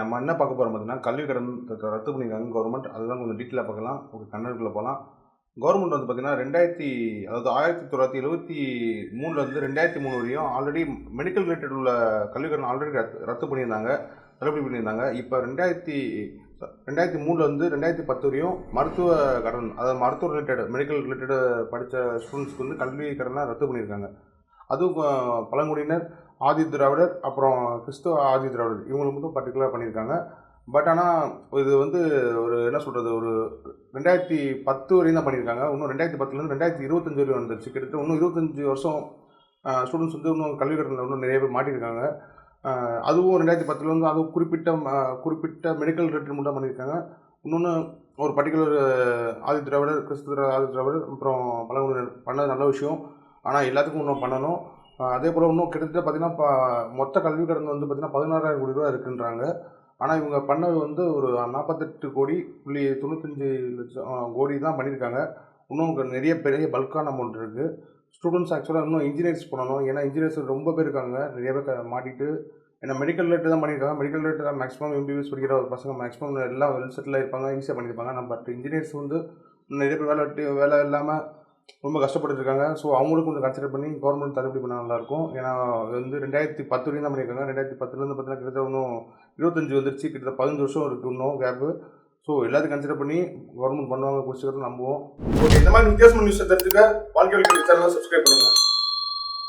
நம்ம என்ன பார்க்க போகிறோம் பார்த்தீங்கன்னா கல்வி கடன் ரத்து பண்ணியிருக்காங்க கவர்மெண்ட் அதெல்லாம் கொஞ்சம் டீட்டெயிலாக பார்க்கலாம். ஒரு கண்ணனுக்குள்ளே போகலாம் கவர்மெண்ட் வந்து பார்த்தீங்கன்னா ரெண்டாயிரத்தி அதாவது ஆயிரத்தி தொள்ளாயிரத்தி எழுபத்தி மூணுலேருந்து ரெண்டாயிரத்தி மூணு வரையும் ஆல்ரெடி மெடிக்கல் ரிலேட்டட் உள்ள கல்வி கடன் ஆல்ரெடி ரத்து ரத்து பண்ணியிருந்தாங்க. தள்ளுபடி பண்ணியிருந்தாங்க. இப்போ ரெண்டாயிரத்தி ரெண்டாயிரத்தி மூணுலேருந்து ரெண்டாயிரத்தி பத்து வரையும் மருத்துவ கடன் அதாவது மருத்துவ ரிலேட்டட் மெடிக்கல் ரிலேட்டட் படித்த ஸ்டூடெண்ட்ஸ்க்கு வந்து கல்வி கடனாக ரத்து பண்ணியிருக்காங்க. அதுவும் பழங்குடியினர் ஆதி திராவிடர் அப்புறம் கிறிஸ்துவ ஆதி திராவிடர். இவங்களுக்கு மட்டும் பர்டிகுலராக பண்ணியிருக்காங்க. பட் ஆனால் இது வந்து ஒரு என்ன சொல்கிறது ஒரு ரெண்டாயிரத்தி பத்து வரையும் தான் பண்ணியிருக்காங்க. இன்னும் ரெண்டாயிரத்தி பத்துலேருந்து ரெண்டாயிரத்தி இருபத்தஞ்சு வரையும் வந்துருச்சு. கிட்டத்தட்ட இன்னும் இருபத்தஞ்சி வருஷம் ஸ்டூடெண்ட்ஸ் வந்து இன்னும் கல்வி கட்டணத்தில் இன்னும் நிறைய பேர் மாட்டியிருக்காங்க. அதுவும் ரெண்டாயிரத்தி பத்தில் வந்து அதுவும் குறிப்பிட்ட குறிப்பிட்ட மெடிக்கல் ரிலேட்டட் மட்டும் பண்ணியிருக்காங்க. இன்னொன்று ஒரு பர்டிகுலர் ஆதி திராவிடர் கிறிஸ்து ஆதி திராவிடர் அப்புறம் பழங்குடியினர் பண்ணது நல்ல விஷயம். ஆனால் எல்லாத்துக்கும் இன்னும் பண்ணணும். அதே போல் இன்னும் கிட்டத்தட்ட பார்த்தீங்கன்னா மொத்த கல்வி கடன் வந்து பார்த்திங்கன்னா பதினாறாயிரம் கோடி ரூபா இருக்குன்றாங்க. ஆனால் இவங்க பண்ணது வந்து ஒரு நாற்பத்தெட்டு கோடி புள்ளி தொண்ணூத்தஞ்சு லட்சம் கோடி தான் பண்ணியிருக்காங்க இன்னும் நிறைய பெரிய பல்கான அமௌண்ட் இருக்குது ஸ்டூடெண்ட்ஸ் ஆக்சுவலாக இன்னும் இன்ஜினியர்ஸ் பண்ணணும். ஏன்னா இன்ஜினியர்ஸ் ரொம்ப பேர் இருக்காங்க. நிறைய பேர் மாட்டிட்டு. ஏன்னா மெடிக்கல் ரிலேட்டட் தான் பண்ணியிருக்காங்க மெடிக்கல் ரிலேட்டட் தான் மேக்ஸிமம் எம்பிபிஎஸ் படிக்கிற ஒரு பசங்க மேக்ஸிமம் எல்லாம் வெல் செட்டில் இருப்பாங்க ஈஸியாக பண்ணியிருப்பாங்க நம்ம பட் இன்ஜினியர்ஸ் வந்து நிறைய பேர் வேலை வேலை இல்லாமல் ரொம்ப கஷ்டப்பட்டு இருக்காங்க ஸோ அவங்களுக்கு கொஞ்சம் கன்சிடர் பண்ணி கவர்மெண்ட் தள்ளுபடி பண்ணால் நல்லாயிருக்கும் ஏன்னா அது வந்து ரெண்டாயிரத்தி பத்து வரையும் தான் பண்ணியிருக்காங்க. ரெண்டாயிரத்தி பத்துலேருந்து பார்த்தீங்கன்னா கிட்டத்தட்ட இன்னும் இருபத்தஞ்சி வந்துருச்சு. கிட்டத்தட்ட பதினஞ்சு வருஷம் இருக்குது இன்னும் கேப்பு ஸோ எல்லாத்தையும் கன்சிடர் பண்ணி கவர்மெண்ட் பண்ணுவாங்க குடிச்சுக்கிறது நம்புவோம். ஓகே இந்த மாதிரி வித்தியாசமான நியூஸை தெரிஞ்சுக்க வாழ்க்கை சேனலை சப்ஸ்கிரைப் பண்ணுங்கள்